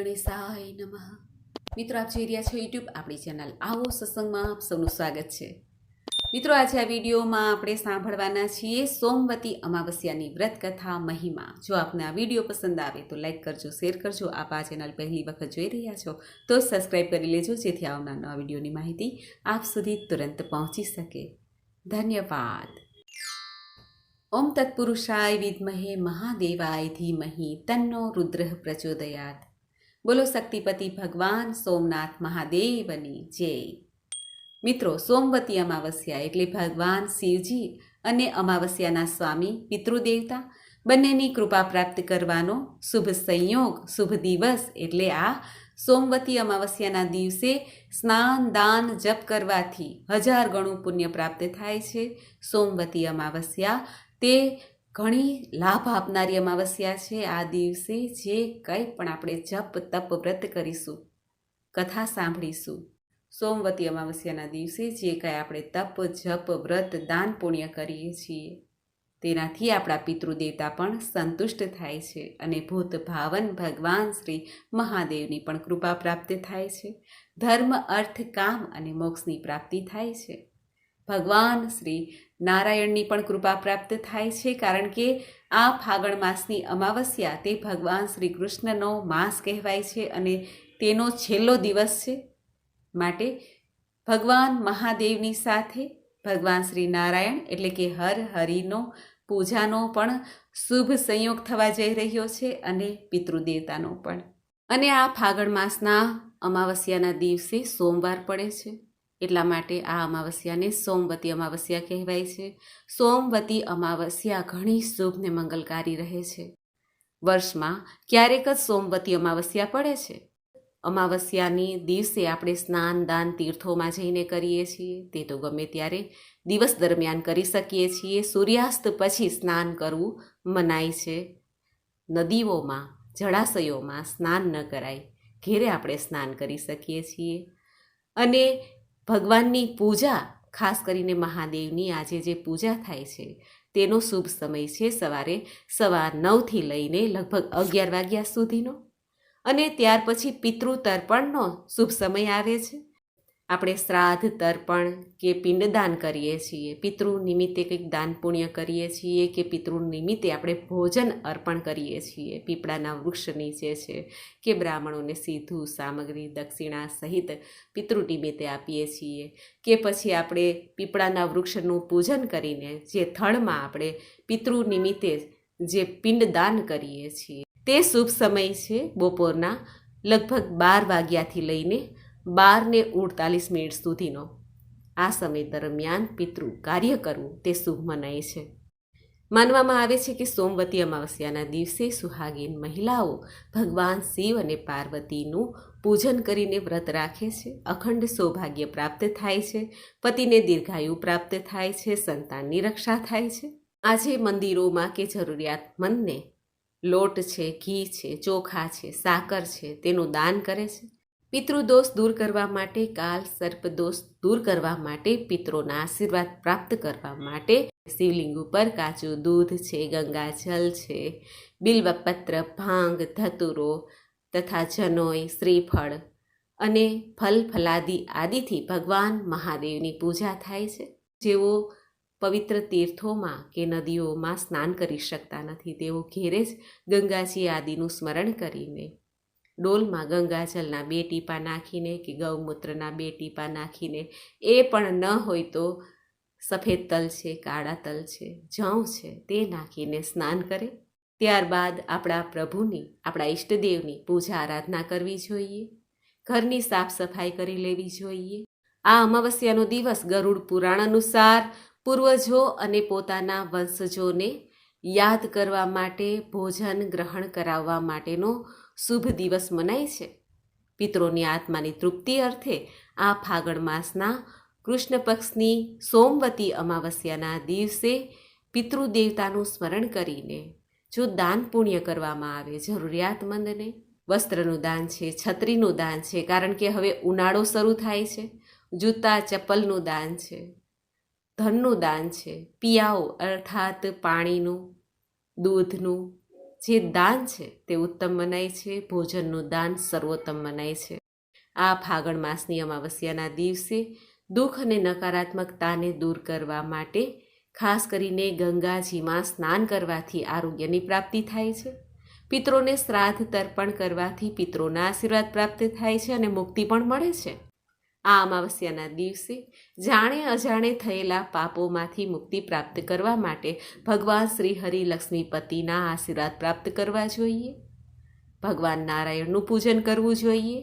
ગણેશાય નમઃ. મિત્રો, આપ જોઈ રહ્યા છો યુટ્યુબ આપણી ચેનલ આવો સત્સંગમાં આપ સૌનું સ્વાગત છે. મિત્રો, આજે આ વિડીયોમાં આપણે સાંભળવાના છીએ સોમવતી અમાવસ્યાની વ્રત મહિમા. જો આપને આ વીડિયો પસંદ આવે તો લાઈક કરજો, શેર કરજો, આપ આ ચેનલ પહેલી વખત જોઈ રહ્યા છો તો સબસ્ક્રાઈબ કરી લેજો, જેથી આવનાર નવા વિડીયોની માહિતી આપ સુધી તુરંત પહોંચી શકે. ધન્યવાદ. ઓમ તત્પુરુષાય વિદ્મહે મહાદેવાય ધીમહી તન્નો રુદ્ર પ્રચોદયાત. બોલો શક્તિપતિ ભગવાન સોમનાથ મહાદેવની જય. મિત્રો, સોમવતી અમાવસ્યા એટલે ભગવાન શિવજી અને અમાવસ્યાના સ્વામી પિતૃદેવતા બંનેની કૃપા પ્રાપ્ત કરવાનો શુભ સંયોગ, શુભ દિવસ એટલે આ સોમવતી અમાવસ્યાના દિવસે સ્નાન, દાન, જપ કરવાથી હજાર ગણું પુણ્ય પ્રાપ્ત થાય છે. સોમવતી અમાવસ્યા તે ઘણી લાભ આપનારી અમાવસ્યા છે આ દિવસે જે કંઈ પણ આપણે જપ, તપ, વ્રત કરીશું, કથા સાંભળીશું. સોમવતી અમાવસ્યાના દિવસે જે કંઈ આપણે તપ, જપ, વ્રત, દાન પુણ્ય કરીએ છીએ, તેનાથી આપણા પિતૃદેવતા પણ સંતુષ્ટ થાય છે અને ભૂત ભાવન ભગવાન શ્રી મહાદેવની પણ કૃપા પ્રાપ્ત થાય છે. ધર્મ, અર્થ, કામ અને મોક્ષની પ્રાપ્તિ થાય છે. ભગવાન શ્રી નારાયણની પણ કૃપા પ્રાપ્ત થાય છે, કારણ કે આ ફાગણ માસની અમાવસ્યા તે ભગવાન શ્રી કૃષ્ણનો માસ કહેવાય છે અને તેનો છેલ્લો દિવસ છે. માટે ભગવાન મહાદેવની સાથે ભગવાન શ્રી નારાયણ એટલે કે હર હરિનો પૂજાનો પણ શુભ સંયોગ થવા જઈ રહ્યો છે અને પિતૃદેવતાનો પણ. અને આ ફાગણ માસના અમાવસ્યાના દિવસે સોમવાર પડે છે. એટલા માટે આ અમાવસ્યાને સોમવતી અમાવસ્યા કહેવાય છે. સોમવતી અમાવસ્યા ઘણી શુભ ને મંગલકારી રહે છે. વર્ષમાં ક્યારેક જ સોમવતી અમાવસ્યા પડે છે. અમાવસ્યાની દિવસે આપણે સ્નાન, દાન, તીર્થોમાં જઈને કરીએ છીએ. તે તો ગમે ત્યારે દિવસ દરમિયાન કરી શકીએ છીએ. સૂર્યાસ્ત પછી સ્નાન કરવું મનાય છે. નદીઓમાં, જળાશયોમાં સ્નાન ન કરાય. ઘેરે આપણે સ્નાન કરી શકીએ છીએ. અને ભગવાનની પૂજા, ખાસ કરીને મહાદેવની આજે જે પૂજા થાય છે, તેનો શુભ સમય છે સવારે સવાર નવથી લઈને લગભગ અગિયાર વાગ્યા સુધીનો. અને ત્યાર પછી પિતૃ તર્પણનો શુભ સમય આવે છે. આપણે શ્રાદ્ધ, તર્પણ કે પિંડદાન કરીએ છીએ, પિતૃ નિમિત્તે કંઈક દાન પુણ્ય કરીએ છીએ કે પિતૃ નિમિત્તે આપણે ભોજન અર્પણ કરીએ છીએ. પીપળાના વૃક્ષ નીચે છે કે બ્રાહ્મણોને સીધું સામગ્રી દક્ષિણા સહિત પિતૃ નિમિત્તે આપીએ છીએ કે પછી આપણે પીપળાના વૃક્ષનું પૂજન કરીને જે થળમાં આપણે પિતૃ નિમિત્તે જે પિંડદાન કરીએ છીએ. તે શુભ સમય છે બપોરના લગભગ બાર વાગ્યાથી લઈને બાર ને ઉડતાલીસ મિનિટ સુધીનો. આ સમય દરમિયાન પિતૃ કાર્ય કરવું તે શુભ મનાય છે. માનવામાં આવે છે કે સોમવતી અમાવસ્યાના દિવસે સુહાગીન મહિલાઓ ભગવાન શિવ અને પાર્વતીનું પૂજન કરીને વ્રત રાખે છે. અખંડ સૌભાગ્ય પ્રાપ્ત થાય છે. પતિને દીર્ઘાયુ પ્રાપ્ત થાય છે. સંતાનની રક્ષા થાય છે. આજે મંદિરોમાં કે જરૂરિયાતમંદને લોટ છે, ઘી છે, ચોખા છે, સાકર છે તેનું દાન કરે છે. પિતૃદોષ દૂર કરવા માટે, કાલ સર્પદોષ દૂર કરવા માટે, પિતૃના આશીર્વાદ પ્રાપ્ત કરવા માટે શિવલિંગ ઉપર કાચું દૂધ છે ગંગાજલ છે, બિલ્વપત્ર, ભાંગ, ધતુરો તથા જનોય, શ્રીફળ અને ફલ, ફલાદી આદિથી ભગવાન મહાદેવની પૂજા થાય છે. જેઓ પવિત્ર તીર્થોમાં કે નદીઓમાં સ્નાન કરી શકતા નથી, તેઓ ઘેરે જ ગંગાજી આદિનું સ્મરણ કરીને ડોલમાં ગંગાજલના બે ટીપા નાખીને કે ગૌમૂત્રના બે ટીપા નાખીને, એ પણ ન હોય તો સફેદ તલ છે, કાળા તલ છે જવ છે, તે નાખીને સ્નાન કરે. ત્યારબાદ આપણા પ્રભુની, આપણા ઈષ્ટદેવની પૂજા આરાધના કરવી જોઈએ. ઘરની સાફ સફાઈ કરી લેવી જોઈએ. આ અમાવસ્યાનો દિવસ ગરુડ પુરાણ અનુસાર પૂર્વજો અને પોતાના વંશજોને યાદ કરવા માટે, ભોજન ગ્રહણ કરાવવા માટેનો શુભ દિવસ મનાય છે. પિત્રોની આત્માની તૃપ્તિ અર્થે આ ફાગણ માસના કૃષ્ણ પક્ષની સોમવતી અમાવસ્યાના દિવસે પિતૃદેવતાનું સ્મરણ કરીને જો દાન પુણ્ય કરવામાં આવે જરૂરિયાતમંદને. વસ્ત્રનું દાન છે, છત્રીનું દાન છે, કારણ કે હવે ઉનાળો શરૂ થાય છે. જૂતા, ચપ્પલનું દાન છે, ધનનું દાન છે, પિયાઓ અર્થાત પાણીનું, દૂધનું જે દાન છે તે ઉત્તમ મનાય છે, ભોજનનું દાન સર્વોત્તમ મનાય છે. આ ફાગણ માસની અમાવસ્યાના દિવસે દુઃખ અને નકારાત્મકતાને દૂર કરવા માટે ખાસ કરીને ગંગાજીમાં સ્નાન કરવાથી આરોગ્યની પ્રાપ્તિ થાય છે. પિત્રોને શ્રાદ્ધ તર્પણ કરવાથી પિત્રોના આશીર્વાદ પ્રાપ્ત થાય છે અને મુક્તિ પણ મળે છે. આ અમાવસ્યાના દિવસે જાણે અજાણે થયેલા પાપોમાંથી મુક્તિ પ્રાપ્ત કરવા માટે ભગવાન શ્રી હરિ લક્ષ્મીપતિના આશીર્વાદ પ્રાપ્ત કરવા જોઈએ. ભગવાન નારાયણનું પૂજન કરવું જોઈએ,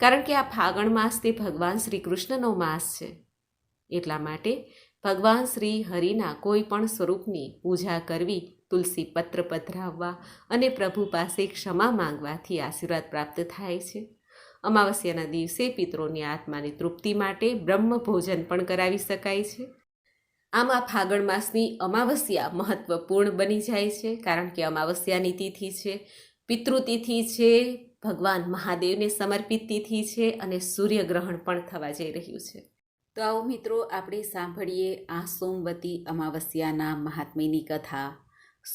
કારણ કે આ ફાગણ માસ તે ભગવાન શ્રી કૃષ્ણનો માસ છે. એટલા માટે ભગવાન શ્રી હરિના કોઈ પણ સ્વરૂપની પૂજા કરવી, તુલસી પત્ર પધરાવવા અને પ્રભુ પાસે ક્ષમા માંગવાથી આશીર્વાદ પ્રાપ્ત થાય છે. અમાવસ્યાના દિવસે પિત્રોની આત્માની તૃપ્તિ માટે બ્રહ્મ ભોજન પણ કરાવી શકાય છે. આમાં ફાગણ માસની અમાવસ્યા મહત્વપૂર્ણ બની જાય છે, કારણ કે અમાવસ્યાની તિથિ છે, પિતૃતિથિ છે, ભગવાન મહાદેવને સમર્પિત તિથિ છે અને સૂર્યગ્રહણ પણ થવા જઈ રહ્યું છે. તો આવો મિત્રો, આપણે સાંભળીએ આ સોમવતી અમાવસ્યાના મહાત્મ્યની કથા,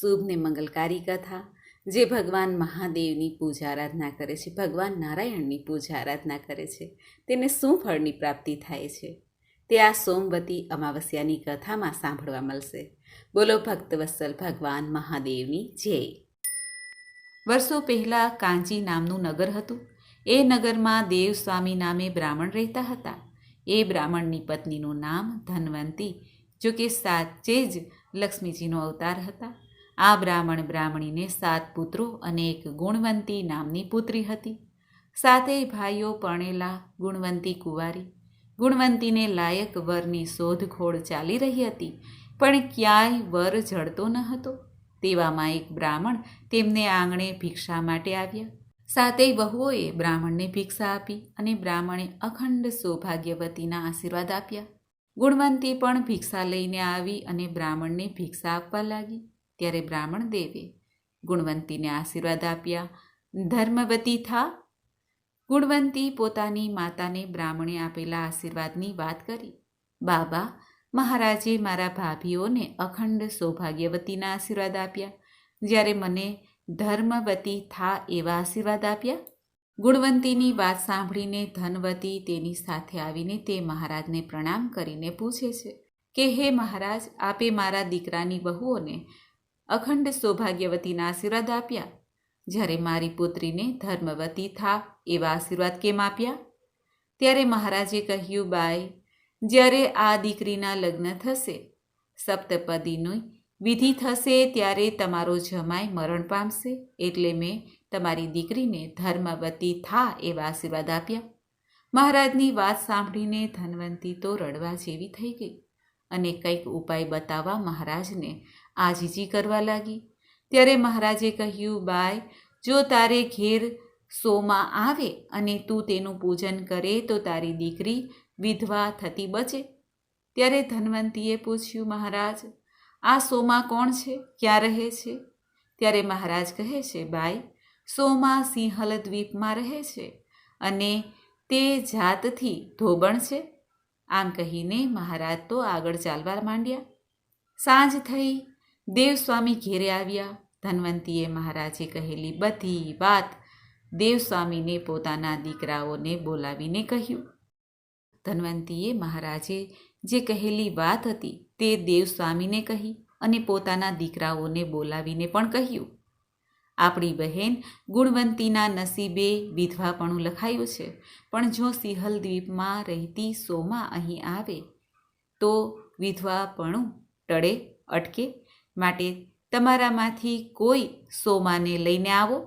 શુભ ને મંગલકારી કથા. જે ભગવાન મહાદેવની પૂજા આરાધના કરે છે, ભગવાન નારાયણની પૂજા આરાધના કરે છે, તેને શું ફળની પ્રાપ્તિ થાય છે? તે આ સોમવતી અમાવસ્યાની કથામાં સાંભળવા મળશે. બોલો ભક્તવત્સલ ભગવાન મહાદેવની જય. વર્ષો પહેલાં કાંચી નામનું નગર હતું. એ નગરમાં દેવસ્વામી નામે બ્રાહ્મણ રહેતા હતા. એ બ્રાહ્મણની પત્નીનું નામ ધનવંતી જો કે સાચે જ લક્ષ્મીજીનો અવતાર હતા. આ બ્રાહ્મણ બ્રાહ્મણીને સાત પુત્રો અને એક ગુણવંતી નામની પુત્રી હતી. સાતેય ભાઈઓ પરણેલા, ગુણવંતી કુંવારી. ગુણવંતીને લાયક વરની શોધખોળ ચાલી રહી હતી, પણ ક્યાંય વર જડતો ન હતો. તેવામાં એક બ્રાહ્મણ તેમને આંગણે ભિક્ષા માટે આવ્યા. સાતેય વહુઓએ બ્રાહ્મણને ભિક્ષા આપી અને બ્રાહ્મણે અખંડ સૌભાગ્યવતીના આશીર્વાદ આપ્યા. ગુણવંતી પણ ભિક્ષા લઈને આવી અને બ્રાહ્મણને ભિક્ષા આપવા લાગી. ત્યારે બ્રાહ્મણ દેવે ગુણવંતીને આશીર્વાદ આપ્યા. ધર્મવતી થા. ગુણવંતી પોતાની માતાને બ્રાહ્મણે આપેલા આશીર્વાદની વાત કરી. બાબા, મહારાજે મારા ભાભીઓને અખંડ સૌભાગ્યવતીના આશીર્વાદ આપ્યા. જ્યારે મને ધર્મવતી થા એવા આશીર્વાદ આપ્યા. ગુણવંતીની વાત સાંભળીને ધનવતી તેની સાથે આવીને તે મહારાજને પ્રણામ કરીને પૂછે છે કે, હે મહારાજ, આપે મારા દીકરાની બહુઓને અખંડ સૌભાગ્યવતીના આશીર્વાદ આપ્યા. જ્યારે મારી પુત્રીને ધર્મવતી થા, એવા આશીર્વાદ કેમ આપ્યા? ત્યારે મહારાજે કહ્યું, બાઈ, જ્યારે આ દીકરીના લગ્ન થશે, સપ્તપદીની વિધિ થશે, ત્યારે તમારો જમાઈ મરણ પામશે, એટલે મેં તમારી દીકરીને ધર્મવતી થા, એવા આશીર્વાદ આપ્યા. મહારાજની વાત સાંભળીને ધનવંતી તો રડવા જેવી થઈ ગઈ અને કંઈક ઉપાય બતાવવા મહારાજને આજીજી કરવા લાગી. ત્યારે મહારાજે કહ્યું, બાય, જો તારે ઘેર સોમાં આવે અને તું તેનું પૂજન કરે તો તારી દીકરી વિધવા થતી બચે. ત્યારે ધનવંતીએ પૂછ્યું, મહારાજ, આ સોમાં કોણ છે? ક્યાં રહે છે? ત્યારે મહારાજ કહે છે બાઈ સોમાં સિંહલ દ્વીપમાં રહે છે અને તે જાતથી ધોબણ છે. આમ કહીને મહારાજ તો આગળ ચાલવા માંડ્યા. સાંજ થઈ દેવસ્વામી ઘેરે આવ્યા. ધનવંતીએ મહારાજે કહેલી, બધી વાત. દેવસ્વામીને પોતાના દીકરાઓને બોલાવીને કહ્યું. ધનવંતીએ મહારાજે જે કહેલી વાત હતી તે દેવસ્વામીને કહી અને પોતાના દીકરાઓને બોલાવીને પણ કહ્યું. આપણી બહેન ગુણવંતીના નસીબે વિધવાપણું લખાયું છે, પણ જો સિંહલ દ્વીપમાં રહેતી સોમા અહીં આવે, તો વિધવાપણું ટળે, અટકે માટે તમારામાંથી કોઈ સોમાને લઈને આવો.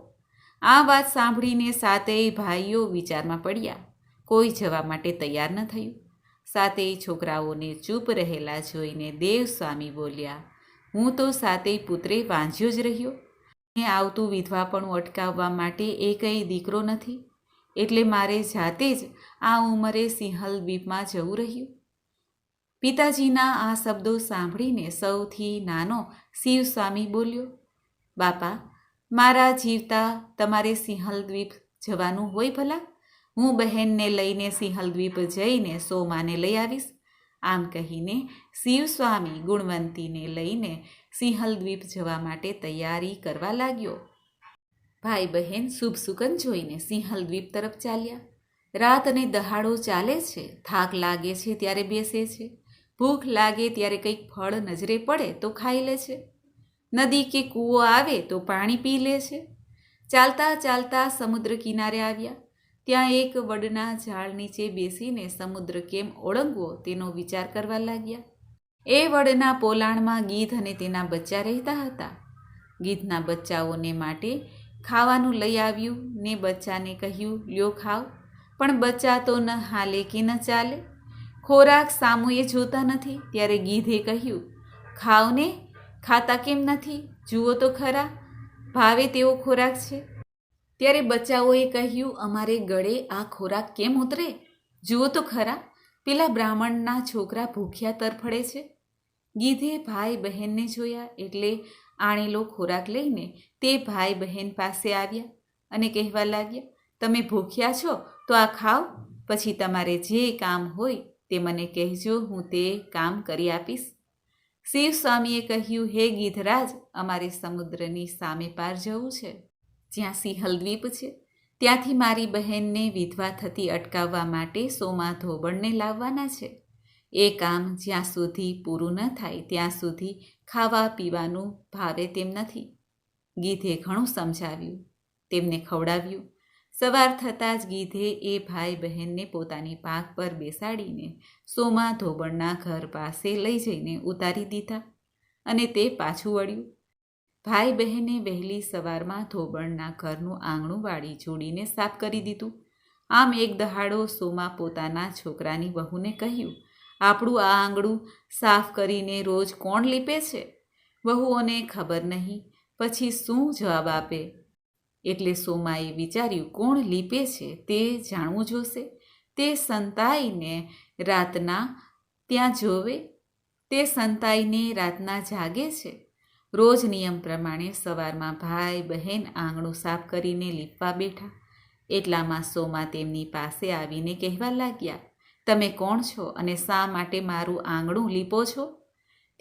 આ વાત સાંભળીને સાતેય ભાઈઓ વિચારમાં પડ્યા. કોઈ જવા માટે તૈયાર ન થયું. સાતેય છોકરાઓને ચૂપ રહેલા જોઈને દેવસ્વામી બોલ્યા, હું તો સાતેય પુત્રે વાંઝ્યો જ રહ્યો. ને આવતું વિધવાપણું અટકાવવા માટે એ કંઈ દીકરો નથી. એટલે મારે જાતે જ આ ઉંમરે સિંહલ દ્વીપમાં જવું રહ્યું. પિતાજીના આ શબ્દો સાંભળીને સૌથી નાનો શિવસ્વામી બોલ્યો, બાપા, મારા જીવતા તમારે સિંહલ દ્વીપ જવાનું હોય ભલા? હું બહેનને લઈને સિંહલ દ્વીપ જઈને સોમાને લઈ આવીશ. આમ કહીને શિવસ્વામી ગુણવંતીને લઈને સિંહલ દ્વીપ જવા માટે તૈયારી કરવા લાગ્યો. ભાઈ બહેન શુભ સુકન જોઈને સિંહલ દ્વીપ તરફ ચાલ્યા. રાત અને દહાડો ચાલે છે, થાક લાગે છે ત્યારે બેસે છે. ભૂખ લાગે ત્યારે કંઈક ફળ નજરે પડે તો ખાઈ લે છે. નદી કે કૂવો આવે તો પાણી પી લે છે. ચાલતા ચાલતા સમુદ્ર કિનારે આવ્યા. ત્યાં એક વડના ઝાડ નીચે બેસીને સમુદ્ર કેમ ઓળંગવો તેનો વિચાર કરવા લાગ્યા. એ વડના પોલાણમાં ગીધ અને તેના બચ્ચા રહેતા હતા. ગીધના બચ્ચાઓને માટે ખાવાનું લઈ આવ્યું ને બચ્ચાને કહ્યું, લ્યો ખાવ પણ બચ્ચા તો ન હાલે કે ન ચાલે. ખોરાક સામુએ જોતા નથી, ત્યારે ગીધે કહ્યું ખાવ ને ખાતા કેમ નથી? જુઓ તો ખરા, ભાવે તેવો ખોરાક છે. ત્યારે બચ્ચાઓએ કહ્યું, અમારે ગળે આ ખોરાક કેમ ઉતરે? જુઓ તો ખરા, પેલા બ્રાહ્મણના છોકરા ભૂખ્યા તરફડે છે. ગીધે ભાઈ બહેનને જોયા, એટલે આણેલો ખોરાક લઈને તે ભાઈ બહેન પાસે આવ્યા અને કહેવા લાગ્યા, તમે ભૂખ્યા છો, તો આ ખાઓ, પછી તમારે જે કામ હોય તે મને કહેજો, હું તે કામ કરી આપીશ. શિવ સ્વામીએ કહ્યું, હે ગીધરાજ, અમારે સમુદ્રની સામે પાર જવું છે. જ્યાં સિંહલદ્વીપ છે. ત્યાંથી મારી બહેનને વિધવા થતી અટકાવવા માટે સોમા ધોબણને લાવવાના છે. એ કામ જ્યાં સુધી પૂરું ન થાય, ત્યાં સુધી ખાવા પીવાનું ભાવે તેમ નથી. ગીધે ઘણું સમજાવ્યું. તેમને ખવડાવ્યું. સવાર થતાં જ ગીધે એ ભાઈ બહેનને પોતાની પાક પર બેસાડીને સોમા ધોબણના ઘર પાસે લઈ જઈને ઉતારી દીધા અને તે પાછું વળ્યું. ભાઈ બહેને વહેલી સવારમાં ધોબણના ઘરનું આંગણું વાળી જોડીને સાફ કરી દીધું. આમ એક દહાડો સોમા પોતાના છોકરાની વહુને કહ્યું, આપણું આ આંગણું સાફ કરીને રોજ કોણ લીપે છે? વહુઓને ખબર નહીં, પછી શું જવાબ આપે? એટલે સોમાએ વિચાર્યું, કોણ લીપે છે તે જાણવું જોશે? તે સંતાઈને રાતના ત્યાં જોવે? તે સંતાઈને રાતના જાગે છે? રોજ નિયમ પ્રમાણે સવારમાં ભાઈ, બહેન આંગણું સાફ કરીને લીપવા બેઠા. એટલામાં સોમા તેમની પાસે આવીને કહેવા લાગ્યા, તમે કોણ છો અને શા માટે મારું આંગણું લીપો છો?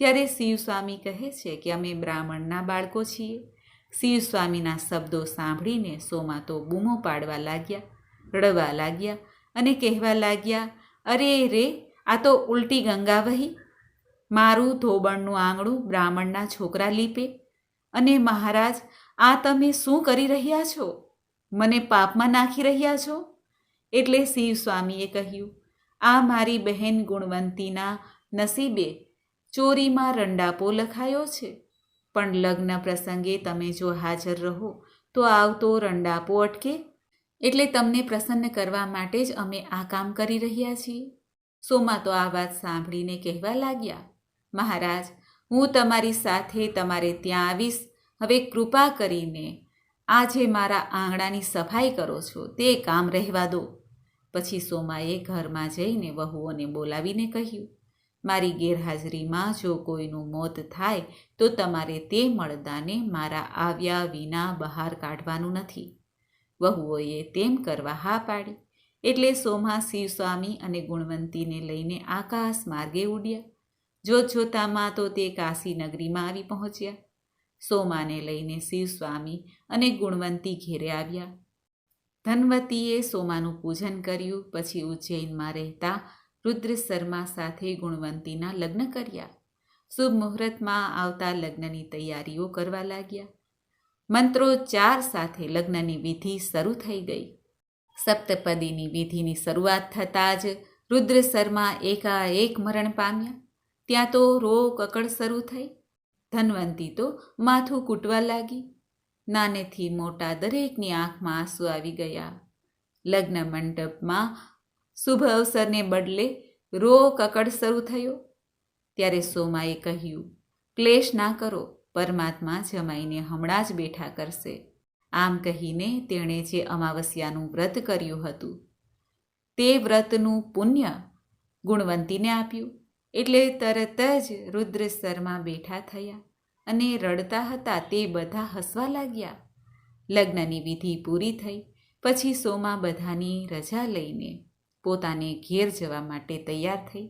ત્યારે શિવ સ્વામી કહે છે કે અમે બ્રાહ્મણના બાળકો છીએ. શિવ સ્વામીના શબ્દો સાંભળીને સોમા તો બૂમો પાડવા લાગ્યા, રડવા લાગ્યા અને કહેવા લાગ્યા, અરે રે, આ તો ઉલટી ગંગા વહી. મારું ધોબણનું આંગણું બ્રાહ્મણના છોકરા લીપે. અને મહારાજ, આ તમે શું કરી રહ્યા છો? મને પાપમાં નાખી રહ્યા છો? એટલે શિવ સ્વામીએ કહ્યું, આ મારી બહેન ગુણવંતીના નસીબે ચોરીમાં રંડાપો લખાયો છે. પણ લગ્ન પ્રસંગે તમે જો હાજર રહો, તો આવતો રંડાપો અટકે. એટલે તમને પ્રસન્ન કરવા માટે જ અમે આ કામ કરી રહ્યા છીએ. સોમા તો આ વાત સાંભળીને કહેવા લાગ્યા, મહારાજ, હું તમારી સાથે તમારે ત્યાં આવીશ. હવે કૃપા કરીને આજે મારા આંગણાની સફાઈ કરો છો, તે કામ રહેવા દો. પછી સોમાએ ઘરમાં જઈને વહુઓને બોલાવીને કહ્યું મારી ગેરહાજરીમાં જો કોઈનું મોત થાય, તો તમારે તે મળદાને મારા આવ્યા વિના બહાર કાઢવાનું નથી. વહુઓએ તેમ કરવા હા પાડી. એટલે સોમા શિવસ્વામી અને ગુણવંતીને લઈને આકાશ માર્ગે ઉડ્યા. જોત જોતામાં તો તે કાશી નગરીમાં આવી પહોંચ્યા. સોમાને લઈને શિવસ્વામી અને ગુણવંતી ઘેરે આવ્યા. ધનવતીએ સોમાનું પૂજન કર્યું, પછી ઉજ્જૈનમાં રહેતા રુદ્ર શર્મા સાથે ગુણવંતીના લગ્ન કર્યા. શુભ મુહૂર્તમાં આવતા લગ્નની તૈયારીઓ કરવા લાગ્યા. મંત્રોચ્ચાર સાથે લગ્નની વિધિ શરૂ થઈ ગઈ. સપ્તપદીની વિધિની શરૂઆત થતાં જ રુદ્ર શર્મા એકાએક મરણ પામ્યા. ત્યાં તો રો કકડ શરૂ થઈ. ધનવંતી તો માથું કૂટવા લાગી. નાનેથી મોટા દરેકની આંખમાં આંસુ આવી ગયા. લગ્ન મંડપમાં શુભ અવસરને બદલે રો કકડ શરૂ થયો. ત્યારે સોમાએ કહ્યું, ક્લેશ ના કરો, પરમાત્મા જમાઈને હમણાં જ બેઠા કરશે. આમ કહીને તેણે જે અમાવસ્યાનું વ્રત કર્યું હતું, તે વ્રતનું પુણ્ય ગુણવંતીને આપ્યું. એટલે તરત જ રુદ્ર સ્તરમાં બેઠા થયા અને રડતા હતા તે બધા હસવા લાગ્યા. લગ્નની વિધિ પૂરી થઈ, પછી સોમા બધાની રજા લઈને પોતાને ઘેર જવા માટે તૈયાર થઈ.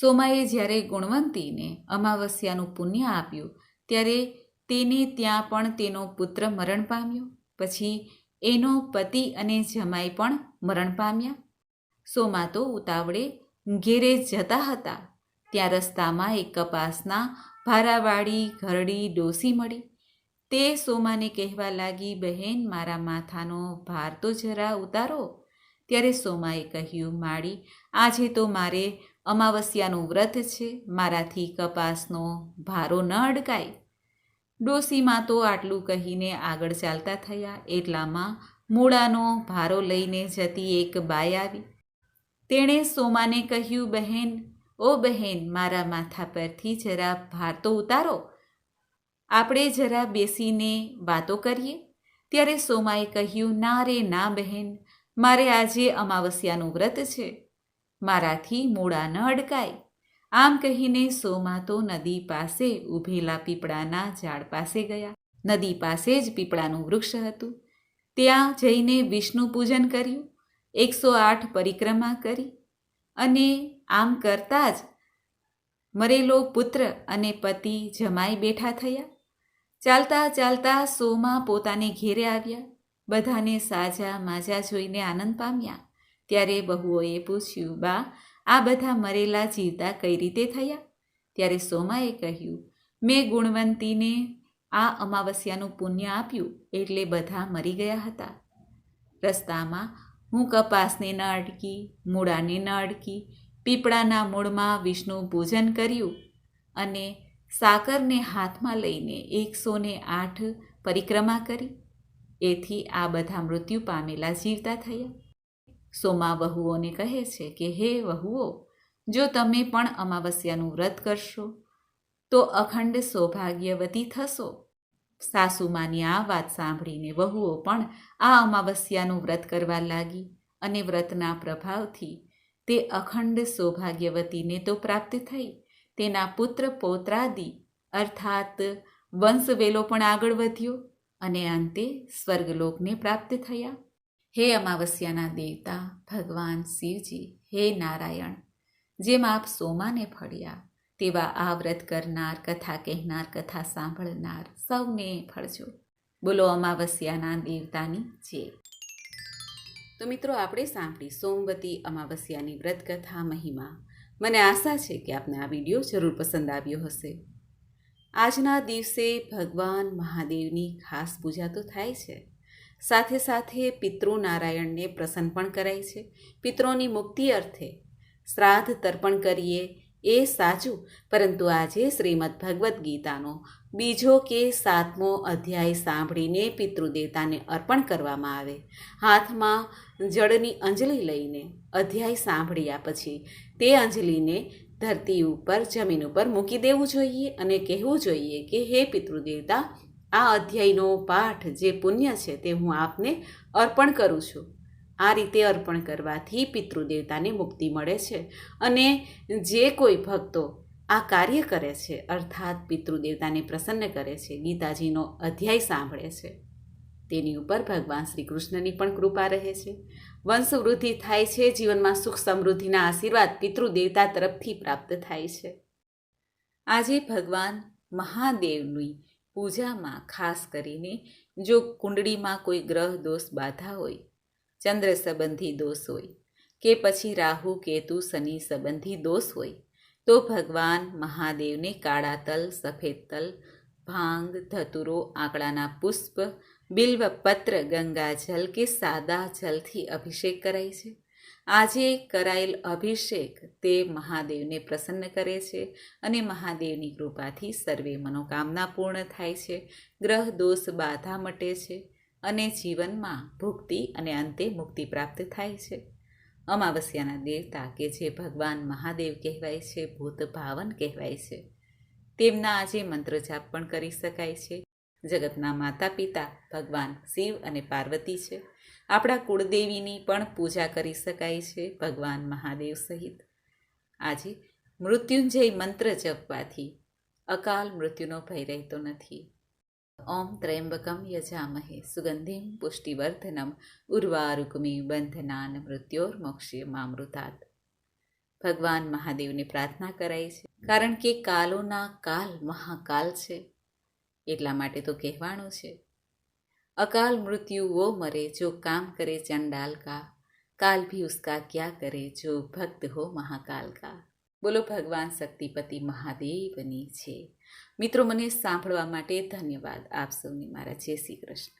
સોમાએ જ્યારે ગુણવંતીને અમાવસ્યાનું પુણ્ય આપ્યું, ત્યારે તેને ત્યાં પણ તેનો પુત્ર મરણ પામ્યો. પછી એનો પતિ અને જમાઈ પણ મરણ પામ્યા. સોમા તો ઉતાવળે ઘેરે જતા હતા. ત્યાં રસ્તામાં એક કપાસના ભારાવાળી ઘરડી ડોસી મળી. તે સોમાને કહેવા લાગી, બહેન, મારા માથાનો ભાર તો જરા ઉતારો. ત્યારે સોમાએ કહ્યું, માળી, આજે તો મારે અમાવસ્યાનું વ્રત છે. મારાથી કપાસનો ભારો ન અડકાય. ડોસીમાં તો આટલું કહીને આગળ ચાલતા થયા. એટલામાં મૂળાનો ભારો લઈને જતી એક બાઈ આવી. તેણે સોમાને કહ્યું, બહેન, ઓ બહેન, મારા માથા પરથી જરા ભાર તો ઉતારો. આપણે જરા બેસીને વાતો કરીએ. ત્યારે સોમાએ કહ્યું, ના રે, ના બહેન. મારે આજે અમાવસ્યાનું વ્રત છે. મારાથી મૂળા ન અડકાય. આમ કહીને સોમા તો નદી પાસે ઊભેલા પીપળાના ઝાડ પાસે ગયા. નદી પાસે જ પીપળાનું વૃક્ષ હતું. ત્યાં જઈને વિષ્ણુ પૂજન કર્યું. એકસો આઠ પરિક્રમા કરી. અને આમ કરતાં જ મરેલો પુત્ર અને પતિ જમાઈ બેઠા થયા. ચાલતા ચાલતા સોમા પોતાને ઘેરે આવ્યા. બધાને સાજા માજા જોઈને આનંદ પામ્યા. ત્યારે બહુઓએ પૂછ્યું, બા, આ બધા મરેલા જીવતા કઈ રીતે થયા? ત્યારે સોમાએ કહ્યું, મેં ગુણવંતીને આ અમાવસ્યાનું પુણ્ય આપ્યું એટલે બધા મરી ગયા હતા. રસ્તામાં હું કપાસને ન અડકી, મૂળાને ન અડકી, પીપળાના મૂળમાં વિષ્ણુ પૂજન કર્યું અને સાકરને હાથમાં લઈને એકસો ને આઠ પરિક્રમા કરી. એથી આ બધા મૃત્યુ પામેલા જીવતા થયા. સોમા વહુઓને કહે છે કે, હે વહુઓ, જો તમે પણ અમાવસ્યાનું વ્રત કરશો, તો અખંડ સૌભાગ્યવતી થશો. સાસુમાની આ વાત સાંભળીને વહુઓ પણ આ અમાવસ્યાનું વ્રત કરવા લાગી અને વ્રતના પ્રભાવથી તે અખંડ સૌભાગ્યવતીને તો પ્રાપ્ત થઈ. તેના પુત્ર પોત્રાદી, અર્થાત વંશવેલો પણ આગળ વધ્યો. અને અંતે સ્વર્ગલોકને પ્રાપ્ત થયા. હે અમાવસ્યાના દેવતા, ભગવાન શિવજી, હે નારાયણ, જેમ આપ સોમાને ફળ્યા, તેવા આ વ્રત કરનાર, કથા કહેનાર, કથા સાંભળનાર સૌને ફળજો. બોલો અમાવસ્યાના દેવતાની જે. તો મિત્રો, આપણે સાંભળી સોમવતી અમાવસ્યાની વ્રત કથા મહિમા. મને આશા છે કે આપને આ વીડિયો જરૂર પસંદ આવ્યો હશે. આજના દિવસે ભગવાન મહાદેવની ખાસ પૂજા તો થાય છે. સાથે સાથે પિતૃ નારાયણને પ્રસન્ન પણ કરાય છે. પિતૃની મુક્તિ અર્થે શ્રાદ્ધ તર્પણ કરીએ એ સાચું, પરંતુ આજે શ્રીમદ ભગવદ્ ગીતાનો બીજો કે સાતમો અધ્યાય સાંભળીને પિતૃદેવતાને અર્પણ કરવામાં આવે. હાથમાં જળની અંજલિ લઈને અધ્યાય સાંભળ્યા પછી તે અંજલિને ધરતી ઉપર, જમીન ઉપર મૂકી દેવું જોઈએ અને કહેવું જોઈએ કે, હે પિતૃદેવતા, આ અધ્યાયનો પાઠ જે પુણ્ય છે તે હું આપને અર્પણ કરું છું. આ રીતે અર્પણ કરવાથી પિતૃદેવતાને મુક્તિ મળે છે અને જે કોઈ ભક્તો આ કાર્ય કરે છે, અર્થાત પિતૃદેવતાને પ્રસન્ન કરે છે, ગીતાજીનો અધ્યાય સાંભળે છે, તેની ઉપર ભગવાન શ્રી કૃષ્ણની પણ કૃપા રહે છે. વંશવૃદ્ધિ થાય છે, જીવનમાં સુખ સમૃદ્ધિના આશીર્વાદ પિતૃદેવતા તરફથી પ્રાપ્ત થાય છે. આજે ભગવાન મહાદેવની પૂજામાં ખાસ કરીને જો કુંડળીમાં કોઈ ગ્રહ દોષ બાધા હોય, ચંદ્ર સંબંધી દોષ હોય કે પછી રાહુ, કેતુ, શનિ સંબંધી દોષ હોય, તો ભગવાન મહાદેવને કાળા તલ, સફેદ તલ, ભાંગ, ધતુરો, આંકડાના પુષ્પ બિલ્વ ગંગા જલ કે સાદા જલથી અભિષેક કરાય છે. આજે કરાયેલ અભિષેક તે મહાદેવને પ્રસન્ન કરે છે અને મહાદેવની કૃપાથી સર્વે મનોકામના પૂર્ણ થાય છે. ગ્રહ દોષ બાધા મટે છે અને જીવનમાં ભુક્તિ અને અંતે મુક્તિ પ્રાપ્ત થાય છે. અમાવસ્યાના દેવતા કે જે ભગવાન મહાદેવ કહેવાય છે, ભૂત ભાવન કહેવાય છે. તેમના આજે મંત્ર જાપ પણ કરી શકાય છે. જગતના માતા પિતા ભગવાન શિવ અને પાર્વતી છે. આપણા કુળદેવીની પણ પૂજા કરી શકાય છે ભગવાન મહાદેવ સહિત. આજે મૃત્યુંજય મંત્ર જપવાથી અકાલ મૃત્યુનો ભય રહેતો નથી. ઓમ ત્રયંબકમ યજામહે સુગંધિમ પુષ્ટિવર્ધનમ ઉર્વારુકમી બંધનાન મૃત્યોર્મોક્ષ્ય મામૃતાત. ભગવાન મહાદેવને પ્રાર્થના કરાય છે. કારણ કે કાલોના કાલ મહાકાલ છે. એટલા માટે તો કહેવાનું છે. અકાલ મૃત્યુ વો મરે જો કામ કરે ચંડાલ કા કાલ ભી ઉસકા ક્યા કરે જો ભક્ત હો મહાકાલ કા બોલો ભગવાન શક્તિપતિ મહાદેવની છે. મિત્રો, મને સાંભળવા માટે ધન્યવાદ. આપ સૌને મારા જય શ્રી કૃષ્ણ.